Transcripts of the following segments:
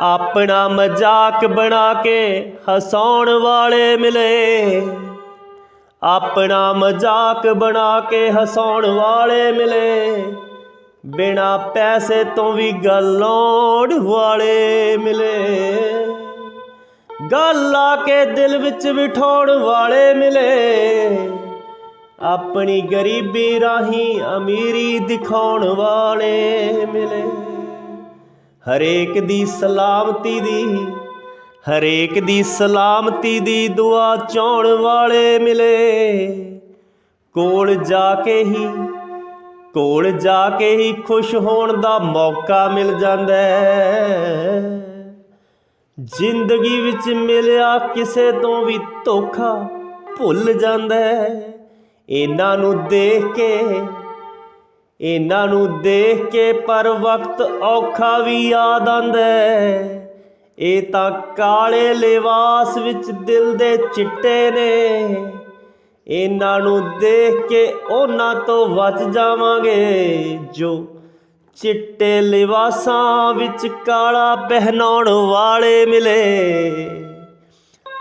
ਆਪਣਾ ਮਜ਼ਾਕ ਬਣਾ ਕੇ ਹਸਾਉਣ ਵਾਲੇ ਮਿਲੇ। ਆਪਣਾ ਮਜ਼ਾਕ ਬਣਾ ਕੇ ਹਸਾਉਣ ਵਾਲੇ ਮਿਲੇ। ਬਿਨਾ ਪੈਸੇ ਤੋਂ ਵੀ ਗੱਲੋੜ ਵਾਲੇ ਮਿਲੇ। ਗੱਲ ਆ ਕੇ ਦਿਲ ਵਿੱਚ ਬਿਠਾਉਣ ਵਾਲੇ ਮਿਲੇ। ਆਪਣੀ ਗਰੀਬੀ ਰਾਹੀਂ ਅਮੀਰੀ ਦਿਖਾਉਣ ਵਾਲੇ ਮਿਲੇ। ਹਰੇਕ ਦੀ ਸਲਾਮਤੀ ਦੀ, ਹਰੇਕ ਦੀ ਸਲਾਮਤੀ ਦੀ ਦੁਆ ਚਾਉਣ ਵਾਲੇ ਮਿਲੇ। ਕੋਲ ਜਾ ਕੇ ਹੀ, ਕੋਲ ਜਾ ਕੇ ਹੀ ਖੁਸ਼ ਹੋਣ ਦਾ ਮੌਕਾ ਮਿਲ ਜਾਂਦਾ ਜ਼ਿੰਦਗੀ ਵਿੱਚ ਮਿਲਿਆ ਕਿਸੇ ਤੋਂ ਵੀ ਧੋਖਾ ਭੁੱਲ ਜਾਂਦਾ ਇਹਨਾਂ ਨੂੰ ਦੇਖ ਕੇ ਇਹਨਾਂ ਨੂੰ ਦੇਖ ਕੇ ਪਰ ਵਕਤ ਔਖਾ ਵੀ ਯਾਦ ਆਂਦਾ ਇਹ ਤਾਂ ਕਾਲੇ ਲਿਵਾਸ ਵਿੱਚ ਦਿਲ ਦੇ ਚਿੱਟੇ ਨੇ। ਇਹਨਾਂ ਨੂੰ ਦੇਖ ਕੇ ਉਹਨਾਂ ਤੋਂ ਬਚ ਜਾਵਾਂਗੇ। ਜੋ ਚਿੱਟੇ ਲਿਵਾਸਾਂ ਵਿੱਚ ਕਾਲਾ ਪਹਿਨਾਉਣ ਵਾਲੇ ਮਿਲੇ।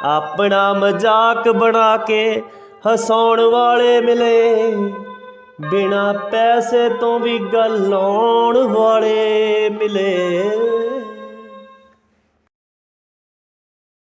ਆਪਣਾ ਮਜ਼ਾਕ ਬਣਾ ਕੇ ਹਸਾਉਣ ਵਾਲੇ ਮਿਲੇ। ਬਿਨਾ ਪੈਸੇ ਤੋਂ ਵੀ ਗੱਲੋਣ ਵਾਲੇ ਮਿਲੇ।